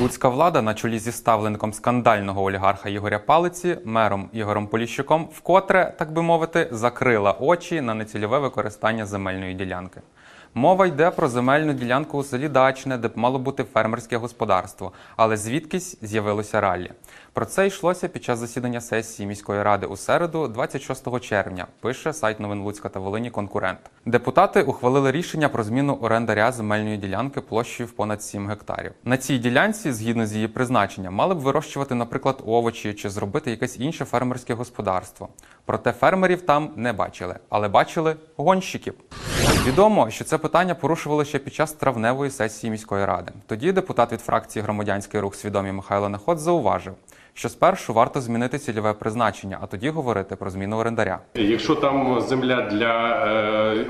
Луцька влада на чолі зі ставленником скандального олігарха Ігоря Палиці, мером Ігорем Поліщуком, вкотре, так би мовити, закрила очі на нецільове використання земельної ділянки. Мова йде про земельну ділянку у селі Дачне, де б мало бути фермерське господарство, але звідкись з'явилося раллі. Про це йшлося під час засідання сесії міської ради у середу, 26 червня. Пише сайт новин Луцька та Волині конкурент. Депутати ухвалили рішення про зміну орендаря земельної ділянки площею в понад 7 гектарів. На цій ділянці, згідно з її призначенням, мали б вирощувати, наприклад, овочі чи зробити якесь інше фермерське господарство. Проте фермерів там не бачили, але бачили гонщиків. Відомо, що це питання порушували ще під час травневої сесії міської ради. Тоді депутат від фракції Громадянський рух свідомі Михайло Наход зауважив, що спершу варто змінити цільове призначення, а тоді говорити про зміну орендаря. Якщо там земля для е,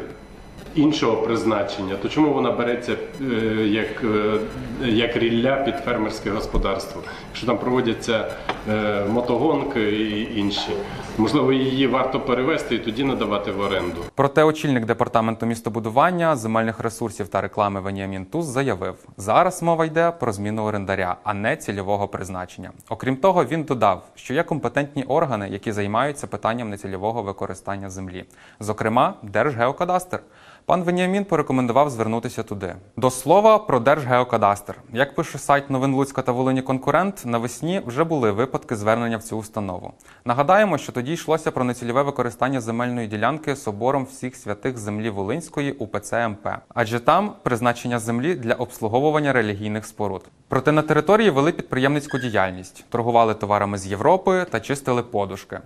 іншого призначення, то чому вона береться е, як, е, як рілля під фермерське господарство? Якщо там проводяться е, мотогонки і інші, можливо, її варто перевести і тоді надавати в оренду. Проте очільник департаменту містобудування, земельних ресурсів та реклами Веніамін Туз заявив: зараз мова йде про зміну орендаря, а не цільового призначення. Окрім того, він додав, що є компетентні органи, які займаються питанням нецільового використання землі, зокрема Держгеокадастр. Пан Веніамін порекомендував звернутися туди. До слова про Держгеокадастр. Як пише сайт новин Луцька та Волині конкурент, навесні вже були випадки звернення в цю установу. Нагадаємо, що тоді йшлося про нецільове використання земельної ділянки собором всіх святих землі Волинської УПЦ МП, адже там призначення землі для обслуговування релігійних споруд. Проте на території вели підприємницьку діяльність, торгували товарами з Європи та чистили подушки.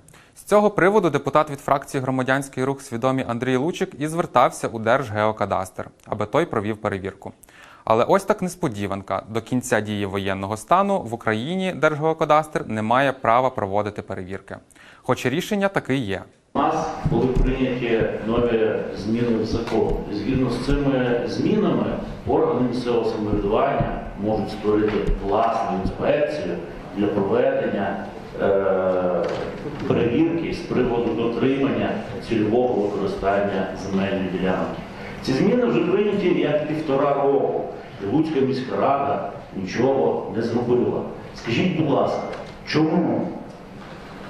Цього приводу депутат від фракції Громадянський рух свідомі Андрій Лучик і звертався у Держгеокадастр, аби той провів перевірку. Але ось так несподіванка. До кінця дії воєнного стану в Україні Держгеокадастр не має права проводити перевірки. Хоч рішення таки є. У нас були прийняті нові зміни в закон. Згідно з цими змінами органи місцевого самоврядування можуть створити власну інспекцію для проведення перевірки з приводу дотримання цільового використання земельної ділянки. Ці зміни вже прийняті як півтора року. Луцька міська рада нічого не зробила. Скажіть, будь ласка, чому?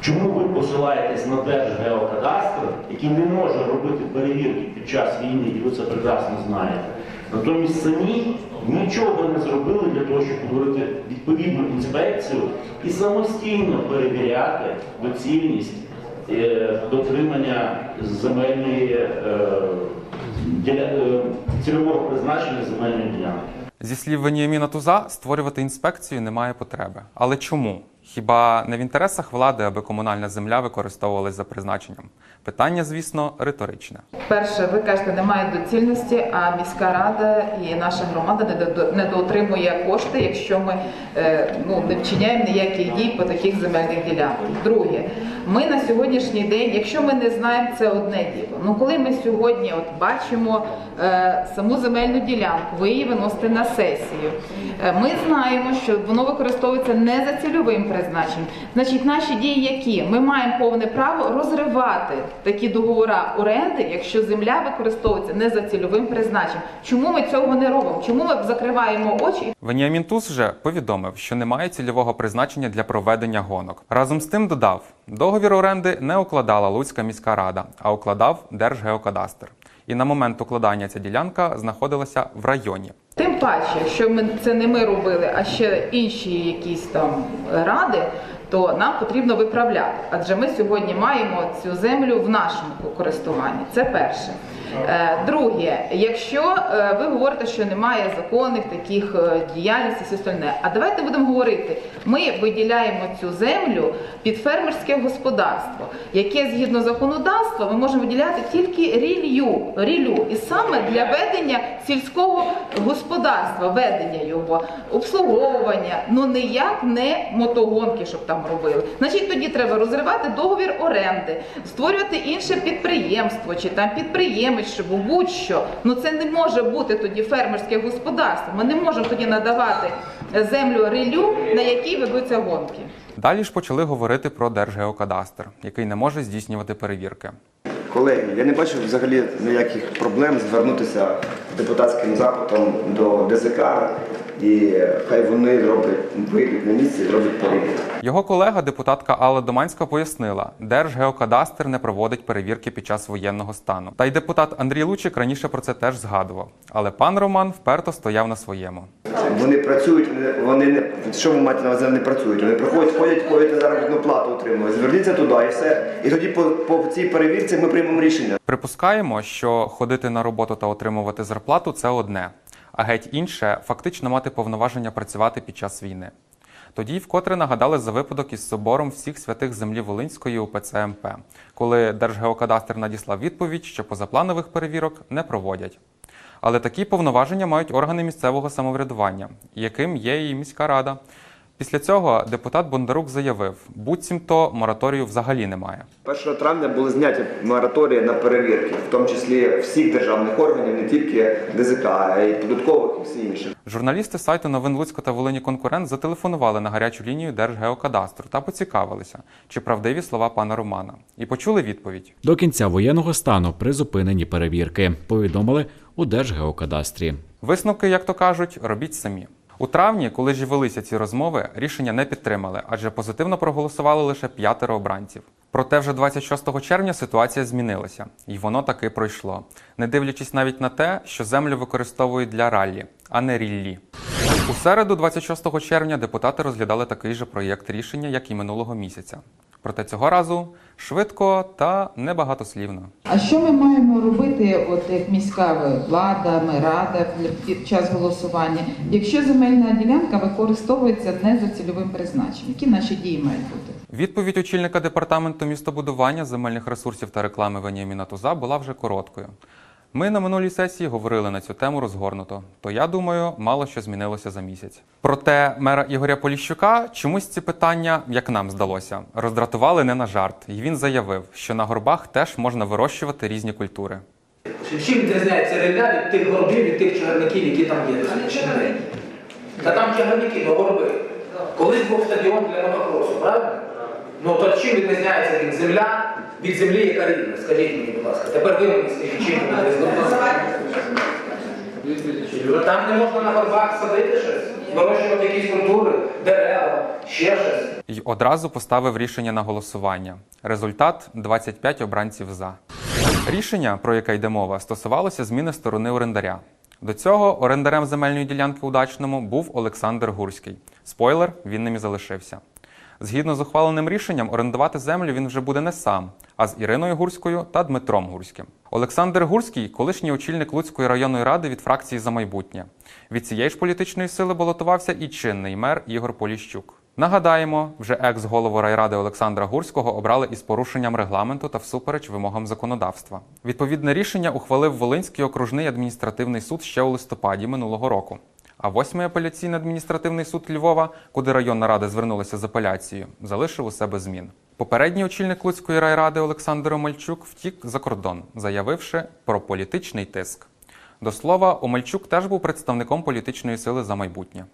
Чому ви посилаєтесь на Держгеокадастр, який не може робити перевірки під час війни, і ви це прекрасно знаєте? Натомість самі нічого не зробили для того, щоб створити відповідну інспекцію і самостійно перевіряти доцільність е, дотримання земельної е, е, цільового призначення земельної ділянки. Зі слів Веніаміна Туза, створювати інспекцію немає потреби. Але чому? Хіба не в інтересах влади, аби комунальна земля використовувалась за призначенням? Питання, звісно, риторичне. Перше, ви кажете, немає доцільності, а міська рада і наша громада не до- не доотримує кошти, якщо ми е, ну, не вчиняємо ніяких дій по таких земельних ділянках. Друге, ми на сьогоднішній день, якщо ми не знаємо, це одне діло. Ну коли ми сьогодні от бачимо е, саму земельну ділянку, ви її виносите на сесію. Е, ми знаємо, що воно використовується не за цільовим призначенням. Значить, наші дії які? Ми маємо повне право розривати такі договори оренди, якщо земля використовується не за цільовим призначенням. Чому ми цього не робимо? Чому ми закриваємо очі Веніамін Туз вже повідомив, що немає цільового призначення для проведення гонок. Разом з тим додав, договір оренди не укладала Луцька міська рада, а укладав Держгеокадастр. І на момент укладання ця ділянка знаходилася в районі. Тим паче, якщо ми це не ми робили, а ще інші якісь там ради, то нам потрібно виправляти. Адже ми сьогодні маємо цю землю в нашому користуванні. Це перше. Е, Друге, якщо е, ви говорите, що немає законних таких е, діяльностей, все остальне, а давайте будемо говорити, ми виділяємо цю землю під фермерське господарство, яке згідно законодавства ми можемо виділяти тільки рілью, рілю, і саме для ведення сільського господарства, ведення його, обслуговування, ну ніяк не мотогонки, щоб там робили. Значить, тоді треба розривати договір оренди, створювати інше підприємство чи там підприємець, щоб будь-що. Ну це не може бути тоді фермерське господарство. Ми не можемо тоді надавати землю рилю, на якій ведуться гонки. Далі ж почали говорити про Держгеокадастр, який не може здійснювати перевірки. Колеги, я не бачу взагалі ніяких проблем звернутися депутатським запитом до ДЗК і хай вони роблять, вийдуть на місце і зроблять перевірку. Його колега, депутатка Алла Доманська, пояснила, Держгеокадастр не проводить перевірки під час воєнного стану. Та й депутат Андрій Лучик раніше про це теж згадував. Але пан Роман вперто стояв на своєму. Вони працюють, вони, не що ви маєте на увазі, не працюють. Вони приходять, ходять, ходять заробітну плату отримують. Зверніться туди і все. І тоді по, по цій перевірці ми приймемо рішення. Припускаємо, що ходити на роботу та отримувати зарплату це одне, а геть інше фактично мати повноваження працювати під час війни. Тоді вкотре нагадали за випадок із собором всіх святих землі Волинської УПЦ МП, коли Держгеокадастр надіслав відповідь, що позапланових перевірок не проводять. Але такі повноваження мають органи місцевого самоврядування, яким є і міська рада. Після цього депутат Бондарук заявив, буцімто мораторію взагалі немає. 1 травня були зняті мораторії на перевірки, в тому числі всіх державних органів, не тільки ДЗК, а й податкових і всі інші. Журналісти сайту новин Луцька та Волині Конкурент зателефонували на гарячу лінію Держгеокадастру та поцікавилися, чи правдиві слова пана Романа, і почули відповідь. До кінця воєнного стану призупинені перевірки, повідомили у Держгеокадастрі. Висновки, як то кажуть, робіть самі. У травні, коли ж велися ці розмови, рішення не підтримали, адже позитивно проголосували лише п'ятеро обранців. Проте вже 26 червня ситуація змінилася, і воно таки пройшло, не дивлячись навіть на те, що землю використовують для раллі, а не ріллі. У середу, 26 червня, депутати розглядали такий же проєкт рішення, як і минулого місяця. Проте цього разу швидко та небагатослівно. А що ми маємо робити, от як міська влада, ми рада під час голосування, якщо земельна ділянка використовується не за цільовим призначенням? Які наші дії мають бути? Відповідь очільника департаменту містобудування, земельних ресурсів та реклами Веніаміна Туза була вже короткою. Ми на минулій сесії говорили на цю тему розгорнуто, то я думаю, мало що змінилося за місяць. Проте мера Ігоря Поліщука чомусь ці питання, як нам здалося, роздратували не на жарт, і він заявив, що на горбах теж можна вирощувати різні культури. Чим відрізняється рілля від тих горбів, від тих чагарників, які там є? Та там чагарники, ну горби. Колись був стадіон для мотокросу, правильно? Ну то чим відрізняється він земля від землі, яка рівна? Скажіть мені, будь ласка. Тепер ви мені скажіть, чим? Там не можна на горбах садити щось, вирощувати якісь культури, дерева, ще щось. І одразу поставив рішення на голосування. Результат 25 обранців за. Рішення, про яке йде мова, стосувалося зміни сторони орендаря. До цього орендарем земельної ділянки у дачному був Олександр Гурський. Спойлер, він ним і залишився. Згідно з ухваленим рішенням, орендувати землю він вже буде не сам, а з Іриною Гурською та Дмитром Гурським. Олександр Гурський колишній очільник Луцької районної ради від фракції за майбутнє. Від цієї ж політичної сили балотувався і чинний мер Ігор Поліщук. Нагадаємо, вже екс-голову райради Олександра Гурського обрали із порушенням регламенту та всупереч вимогам законодавства. Відповідне рішення ухвалив Волинський окружний адміністративний суд ще у листопаді минулого року. А восьмий апеляційний адміністративний суд Львова, куди районна рада звернулася з апеляцією, залишив у себе змін. Попередній очільник Луцької райради Олександр Омельчук втік за кордон, заявивши про політичний тиск. До слова, Омельчук теж був представником політичної сили за майбутнє.